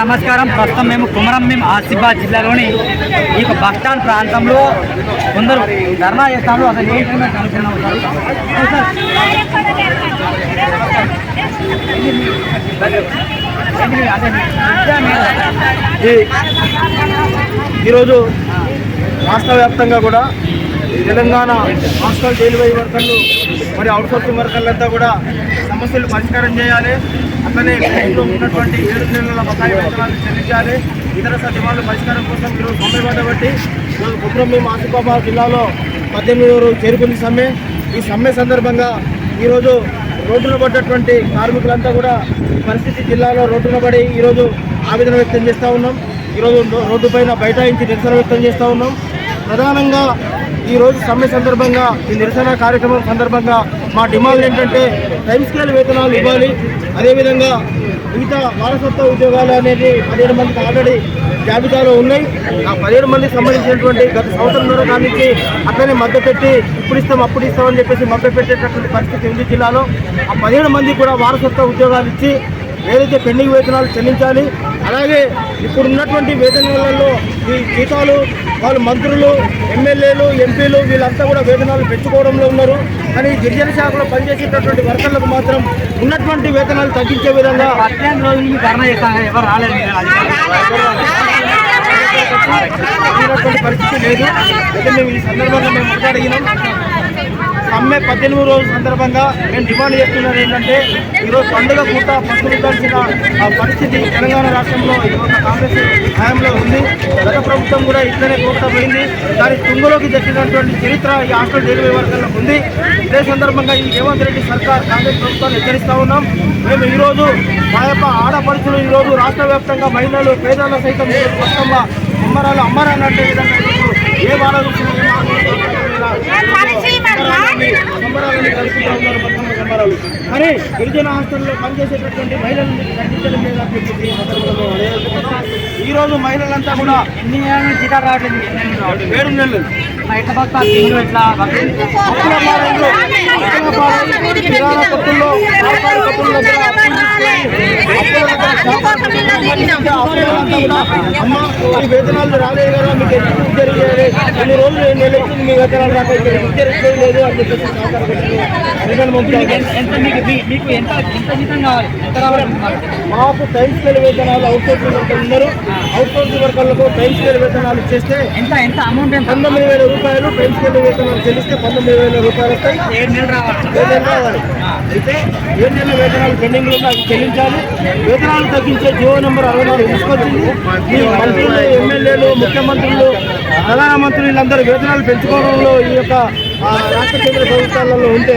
నమస్కారం. ప్రస్తుతం మేము కుమరం మేము ఆసిఫాబాద్ జిల్లాలోని ఈ యొక్క స్టాండ్ ప్రాంతంలో కొందరు ధర్నా చేస్తాము అసలు ఏ కనుక్కున్నాం ఈ ఈరోజు రాష్ట్ర వ్యాప్తంగా కూడా తెలంగాణ హాస్టల్ డెలివరీ వర్కర్లు మరి అవుట్సోర్సింగ్ వర్కర్లంతా కూడా సమస్యలు పరిష్కారం చేయాలి. అట్లనే బ్యాంకులో ఉన్నటువంటి ఏడు నెలల బకాయి వేతనాలు చెల్లించాలి. ఇతర సత్యమాల పరిష్కారం కోసం ఈరోజు సమ్మె పడబట్టి ఈరోజు మేము ఆసిఫాబాద్ జిల్లాలో పద్దెనిమిది రోజు చేరుకుంది సమ్మె. ఈ సమ్మె సందర్భంగా ఈరోజు రోడ్డున పడ్డటువంటి కార్మికులంతా కూడా పరిస్థితి జిల్లాలో రోడ్డున పడి ఈరోజు ఆవేదన వ్యక్తం చేస్తూ ఉన్నాం. ఈరోజు రోడ్డుపైన బైఠాయించి నిరసన వ్యక్తం చేస్తూ ఉన్నాం. ప్రధానంగా ఈరోజు సమ్మె సందర్భంగా ఈ నిరసన కార్యక్రమం సందర్భంగా మా డిమాండ్ ఏంటంటే టైం స్కేల్ వేతనాలు ఇవ్వాలి. అదేవిధంగా మిగతా వారసత్వ ఉద్యోగాలు అనేది పదిహేడు మందికి ఆల్రెడీ జాబితాలో ఉన్నాయి. ఆ పదిహేడు మందికి సంబంధించినటువంటి గత సంవత్సరంలో కానించి అట్లనే మద్దతు పెట్టి ఇప్పుడు ఇస్తాం అప్పుడు ఇస్తామని చెప్పేసి మద్దతు పెట్టేటటువంటి పరిస్థితి ఉంది జిల్లాలో. ఆ పదిహేడు మంది కూడా వారసత్వ ఉద్యోగాలు ఇచ్చి ఏదైతే పెండింగ్ వేతనాలు చెల్లించాలి అలాగే ఇప్పుడు ఉన్నటువంటి వేతనాలలో ఈ జీతాలు వాళ్ళు మంత్రులు ఎమ్మెల్యేలు ఎంపీలు వీళ్ళంతా కూడా వేతనాలు పెంచుకోవడంలో ఉన్నారు. కానీ గిరిజన శాఖలో పనిచేసేటటువంటి వర్కర్లకు మాత్రం ఉన్నటువంటి వేతనాలు తగ్గించే విధంగా పరిస్థితి లేదు. అయితే మేము ఈ సందర్భంగా మేము మాట్లాడినాం. సమ్మె పద్దెనిమిది రోజుల సందర్భంగా మేము డిమాండ్ చేస్తున్నది ఏంటంటే ఈరోజు పండుగ పూట పసుపులించాల్సిన ఆ పరిస్థితి తెలంగాణ రాష్ట్రంలో ఈ కాంగ్రెస్ హయాంలో ఉంది గత ప్రభుత్వం కూడా ఇట్లనే పోయింది దాని తుంగలోకి దక్కినటువంటి చరిత్ర ఈ హాస్టల్ డెలివరీ వర్గంలో ఉంది ఇదే సందర్భంగా ఈ రేవంత్ రెడ్డి సర్కార్ కాంగ్రెస్ ప్రభుత్వాన్ని హెచ్చరిస్తూ ఉన్నాం మేము ఈరోజు మా యొక్క ఆడపడుచులు ఈరోజు రాష్ట్ర వ్యాప్తంగా మహిళలు పేదల సైతం స్పష్టంగా అమ్మరాలు అమ్మరాలు అంటే విధంగా ఏ బాధ సంబరాలని కలుపుతూ ఉన్నారు బతుకమ్మ సంబరాలు. కానీ గిరిజన హాస్టల్లో పనిచేసేటటువంటి మహిళలను ఖండించడం లేదని చెప్పేసి మహిళలంతా కూడా ఎన్ని నెలల జీతాలు రావట్లేదు? ఏడు నెలలు. మా ఎట్లా కిరాణా కొట్టుల్లో, దగ్గర అమ్మ ఈ వేతనాలు రాలేదు కదా మీకు ఎందుకు జరిగేది కొన్ని రోజులు ఎన్ని నెలలు మీ వేతనాలు రాక ఇక్కడ ఉద్యోగం లేదు అని చెప్పేసి మాకు టైం స్కేల్ వేతనాలు అవుట్ సోర్సింగ్ వర్కర్లు ఉన్నారు అవుట్ సోర్సింగ్ వర్కర్లకు టైం స్కేల్ వేతనాలు చేస్తే ఎంత ఎంత అమౌంట్ పంతొమ్మిది వేల రూపాయలు టైం స్కేల్ వేతనాలు చెల్లిస్తే పంతొమ్మిది వేల రూపాయలు వస్తాయి ఏడు నెలలు రావాలి అయితే ఏడు నెలల వేతనాలు పెండింగ్లో అవి చెల్లించాలి. వేతనాలు తగ్గించే జియో నెంబర్ అరవై నాలుగు తీసుకొచ్చింది. ఈ మంత్రులు ఎమ్మెల్యేలు ముఖ్యమంత్రులు ప్రధానమంత్రులు వీళ్ళందరూ వేతనాలు పెంచుకోవడంలో ఈ యొక్క రాష్ట్ర కేంద్ర ప్రభుత్వాలలో ఉంటే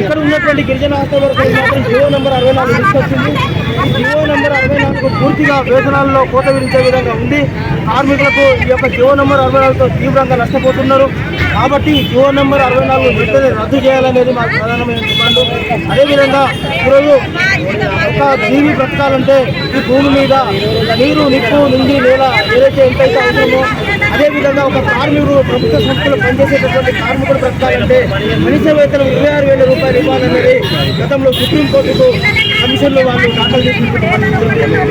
ఇక్కడ ఉన్నటువంటి గిరిజన హాస్టల్ మాత్రం జియో నెంబర్ అరవై నాలుగు తీసుకొచ్చింది. ఈ జియో నెంబర్ అరవై నాలుగు పూర్తిగా వేతనాల్లో కోత విధించే విధంగా ఉంది. కార్మికులకు ఈ యొక్క జియో నెంబర్ అరవై నాలుగుతో తీవ్రంగా నష్టపోతున్నారు. కాబట్టి ఈ జియో నెంబర్ అరవై నాలుగు వెంటనే రద్దు చేయాలనేది మాకు ప్రధానమైన డిమాండ్. అదేవిధంగా ఈరోజు ఒక జీవి బ్రతకాలంటే ఈ భూమి మీద నీరు నిప్పు నుండి నేల ఏదైతే ఎంతైతే అవసరమో అదేవిధంగా ఒక కార్మికుడు ప్రభుత్వ సంస్థలో పనిచేసేటటువంటి కార్మికుడు బ్రతకాలంటే కనీస వేతనం ఇరవై ఆరు వేల రూపాయలు ఇవ్వాలన్నది గతంలో సుప్రీంకోర్టుకు కమిషన్లో వాళ్ళు దాఖలు చేసినటువంటి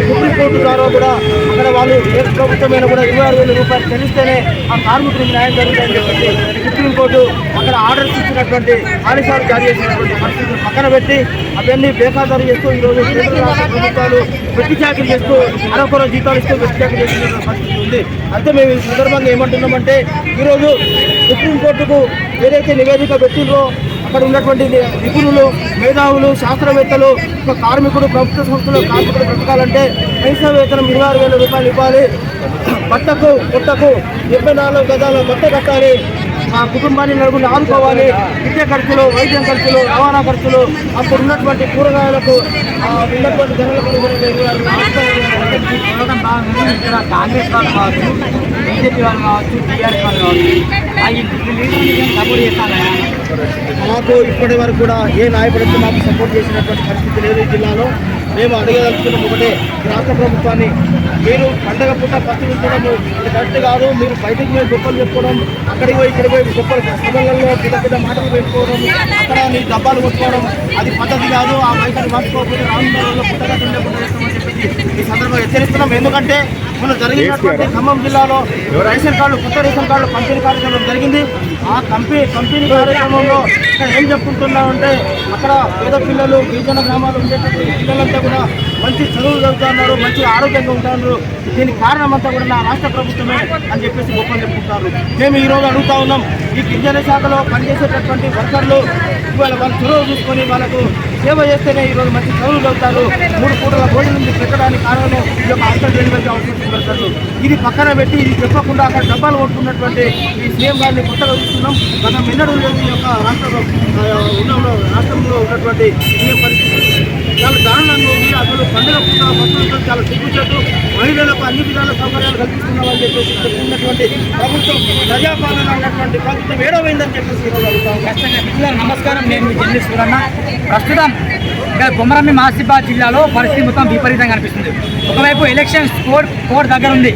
సుప్రీంకోర్టు ద్వారా కూడా అక్కడ వాళ్ళు ఏ ప్రభుత్వమైనా కూడా ఇరవై ఆరు వేల రూపాయలు చెల్లిస్తేనే ఆ కార్మికుడికి న్యాయం జరుగుతుందని చెప్పి సుప్రీంకోర్టు అక్కడ ఆర్డర్స్ ఇచ్చినటువంటి ఆదేశాలు జారీ చేసినటువంటి పరిస్థితులు పక్కన పెట్టి అవన్నీ బేఖాదారు చేస్తూ ఈరోజు కేంద్ర రాష్ట్ర ప్రభుత్వాలు వెట్టి చాకరీ చేస్తూ అరకొర జీతాలు ఇస్తూ వెట్టి చాకరీ చేసినటువంటి పరిస్థితి ఉంది. అయితే మేము ఈ సందర్భంగా ఏమంటున్నామంటే ఈరోజు సుప్రీంకోర్టుకు ఏదైతే నివేదిక పెట్టిందో అక్కడ ఉన్నటువంటి నిపుణులు మేధావులు శాస్త్రవేత్తలు ఒక కార్మికుడు ప్రభుత్వ సంస్థలు కార్మికుడు బ్రతకాలంటే కనీస వేతనం ఇరవై వేల రూపాయలు ఇవ్వాలి. బట్టకు పుట్టకు డెబ్బై నాలుగు గదాల మొత్తం కట్టాలి. ఆ కుటుంబాన్ని నలుగురిని ఆదుకోవాలి. విద్య ఖర్చులు వైద్యం ఖర్చులు రవాణా ఖర్చులు. అప్పుడు ఉన్నటువంటి కూరగాయలకు ఉన్నటువంటి ధరలకు కాంగ్రెస్ వాళ్ళు కావచ్చు బీజేపీ వాళ్ళు కావచ్చు టీఆర్ఎస్ వాళ్ళు కావచ్చు సపోర్ట్ చేస్తాను మాకు ఇప్పటి వరకు కూడా ఏ నాయకుడికి మాకు సపోర్ట్ చేసినటువంటి పరిస్థితి లేదు ఈ జిల్లాలో. మేము అడగదలుచుకున్నాం ఒకటే రాష్ట్ర ప్రభుత్వాన్ని. మీరు పండగ పూట పత్తించడము ఇది కరెక్ట్ కాదు మీరు బయటకు పోయి గొప్పలు చెప్పుకోవడం అక్కడికి పోయి ఇక్కడికి పోయి గొప్పలు సభలలో పెద్ద పెద్ద మాటలు పెట్టుకోవడం అక్కడ నీ డబ్బాలు కొట్టుకోవడం అది పద్ధతి కాదు ఆ మైకాన్ని మార్చుకోకపోతే రానున్న రోజుల్లో పుట్టగా ఉండకుండా పుట్టగా చెప్పేసి ఈ సందర్భంగా హెచ్చరిస్తున్నాం. ఎందుకంటే మన జరిగినటువంటి ఖమ్మం జిల్లాలో రేషన్ కార్డులు కొత్త రేషన్ కార్డులు పంపిణీ కార్యక్రమం జరిగింది. ఆ కంపెనీ పంపిణీ కార్యక్రమంలో ఇక్కడ ఏం చెప్పుకుంటున్నామంటే అక్కడ పేద పిల్లలు గిరిజన గ్రామాలు ఉండేటటువంటి పిల్లలంతా కూడా మంచి చదువులు చదువుతున్నారు మంచి ఆరోగ్యంగా ఉంటున్నారు దీనికి కారణం అంతా కూడా నా రాష్ట్ర ప్రభుత్వమే అని చెప్పేసి గొప్పలు చెప్పుకుంటారు. మేము ఈ రోజు అడుగుతా ఉన్నాం ఈ గిరిజన శాఖలో పనిచేసేటటువంటి వర్కర్లు ఇవాళ వాళ్ళు చొరవ చూసుకొని వాళ్ళకు సేవ చేస్తేనే ఈరోజు మంచి చదువులు చదువుతారు. మూడు పూటల భోజనం పెట్టడానికి కారణం ఈ యొక్క ఆఫ్టర్ డెలివరీ వర్కర్లు. ఇది పక్కన పెట్టి ఇది చెప్పకుండా అక్కడ డబ్బాలు కొట్టుకున్నటువంటి ఈ సీఎం గారిని కొత్తగా చూస్తున్నాం. మనం ఎన్నడూ లేదు ఈ యొక్క రాష్ట్రంలో ఉన్న రాష్ట్రంలో ఉన్నటువంటి సీఎం పరిస్థితి. చాలా దారుణంగా అసలు పండుగ పూట చాలా సిగ్గుచేటు మహిళలకు అన్ని విధాల సౌకర్యాలు కల్పిస్తున్నామని చెప్పేసి చెప్తున్నటువంటి ప్రభుత్వం ప్రజాపాలన ఉన్నటువంటి ప్రభుత్వం ఏడవైందని చెప్పేసి ఈరోజు అడుగుతా ఖచ్చితంగా. నమస్కారం. నేను మీ జర్నలిస్ట్ సూరన్న ప్రస్తుతం ఇక్కడ కొమరమ్మి మాసిబాద్ జిల్లాలో పరిస్థితి మొత్తం విపరీతంగా కనిపిస్తుంది ఒకవైపు ఎలక్షన్స్ కోడ్ కోడ్ దగ్గర ఉంది.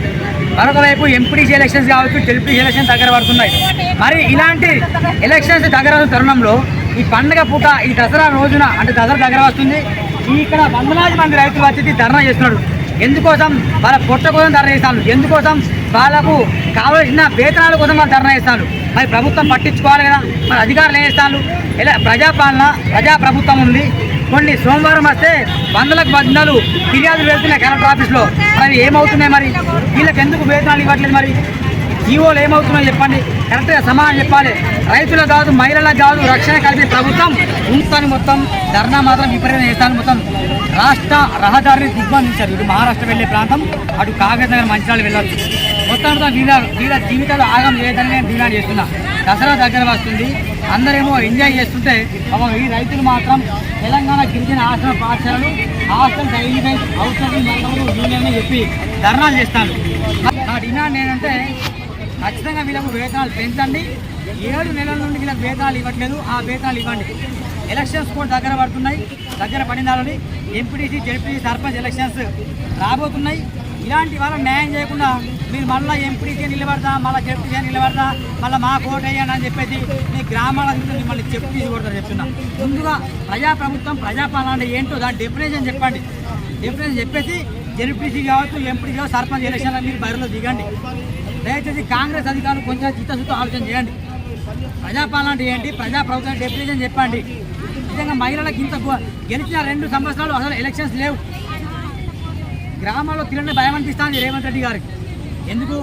మరొక వైపు ఎంపీడీసీ ఎలక్షన్స్ కావచ్చు జెడ్పీ ఎలక్షన్స్ దగ్గర పడుతున్నాయి. మరి ఇలాంటి ఎలక్షన్స్ దగ్గర తరుణంలో ఈ పండుగ పూట ఈ దసరా రోజున అంటే దసరా దగ్గర వస్తుంది. ఇక్కడ వందలాది మంది రైతులు వచ్చి ధర్నా చేస్తున్నాడు. ఎందుకోసం? వాళ్ళ పొట్ట కోసం ధర్నా చేస్తాను. ఎందుకోసం? వాళ్ళకు కావలసిన వేతనాల కోసం వాళ్ళు ధర్నా చేస్తాను. మరి ప్రభుత్వం పట్టించుకోవాలి కదా. మరి అధికారులు ఏం చేస్తాను ఇలా ప్రజాపాలన ప్రజా ప్రభుత్వం ఉంది. కొన్ని సోమవారం వస్తే వందలకు వందలు ఫిర్యాదులు వెళ్తున్నాయి కలెక్టర్ ఆఫీస్లో. మరి ఏమవుతున్నాయి మరి? వీళ్ళకి ఎందుకు వేతనాలు ఇవ్వట్లేదు మరి? ఈవోలు ఏమవుతున్నాయో చెప్పండి. కరెక్ట్గా సమాధానం చెప్పాలి. రైతులకు కాదు మహిళలకు కాదు రక్షణ కలిపి ప్రభుత్వం ఉంచుతాను మొత్తం ధర్నా మాత్రం విపరీతం చేస్తాను మొత్తం రాష్ట్ర రహదారిని దిగ్బంధించారు. ఇటు మహారాష్ట్ర వెళ్ళే ప్రాంతం అటు కాగజ్ నగర్ మంచిర్యాల వెళ్ళొచ్చు. మొత్తం మొత్తం వీళ్ళ వీళ్ళ జీవితాలు ఆగం చేయదని నేను డిమాండ్ చేస్తున్నా. దసరా దగ్గర వస్తుంది. అందరేమో ఎంజాయ్ చేస్తుంటే ఈ రైతులు మాత్రం తెలంగాణ గిరిజన ఆశ్రమ పాఠశాలలు హాస్టల్ డైలీ బెంచ్ యూనియన్ అని చెప్పి ధర్నాలు చేస్తాను నా డిమాండ్ ఏంటంటే ఖచ్చితంగా వీళ్ళకు వేతనాలు పెంచండి. ఏడు నెలల నుండి వీళ్ళకి వేతనాలు ఇవ్వట్లేదు. ఆ వేతనాలు ఇవ్వండి. ఎలక్షన్స్ కూడా దగ్గర పడుతున్నాయి. దగ్గర పడినాలని ఎంపీటీసీ జడ్పీసీ సర్పంచ్ ఎలక్షన్స్ రాబోతున్నాయి. ఇలాంటి వాళ్ళని న్యాయం చేయకుండా మీరు మళ్ళీ ఎంపీటీసీ నిలబడతా మళ్ళీ జడ్పీసీ నిలబడతా మళ్ళీ మా కోట వేయండి అని చెప్పేసి మీ గ్రామాల నుంచి మిమ్మల్ని చెప్పు తీసుకొడతారు చెప్తున్నా. ముందుగా ప్రజాప్రభుత్వం ప్రజాపాలన అంటే ఏంటో దాని డెఫినేషన్ చెప్పండి. డెఫినేషన్ చెప్పేసి జడ్పీసీ కావచ్చు ఎంపీటీ కావచ్చు సర్పంచ్ ఎలక్షన్ మీరు బరిలో దిగండి. దయచేసి కాంగ్రెస్ అధికారులు కొంచెం చిత్తశుద్ధి ఆలోచన చేయండి. ప్రజాపాలన అంటే ఏంటి? ప్రజా ప్రభుత్వం డెఫినేషన్ చెప్పండి. నిజంగా మహిళలకు ఇంత గెలిచిన రెండు సంవత్సరాలు అసలు ఎలక్షన్స్ లేవు. గ్రామాల్లో తిరగని భయం అనిపిస్తుంది రేవంత్ రెడ్డి గారికి. ఎందుకు?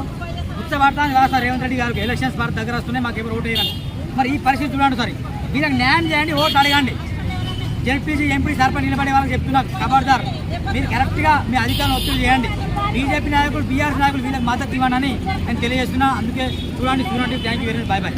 ఉచ్చబడతాను కాదు సార్ రేవంత్ రెడ్డి గారికి. ఎలక్షన్స్ భారత్ దగ్గర వస్తున్నాయి మాకు ఎవరు ఓటు వేయాలి మరి ఈ పరిస్థితి చూడండి సార్ వీళ్ళకి న్యాయం చేయండి ఓటు అడగండి. జెడ్పీసీ ఎంపీ సర్పంచ్ నిలబడే వాళ్ళకి చెప్తున్నాను ఖబర్దార్ మీరు కరెక్ట్గా మీ అధికారులు ఒత్తిడి చేయండి. బీజేపీ నాయకులు బీఆర్ఎస్ నాయకులు వీళ్ళకి మద్దతు ఇవ్వండి అని నేను తెలియజేస్తున్నా. అందుకే చూడండి చూడండి. Thank you very much bye bye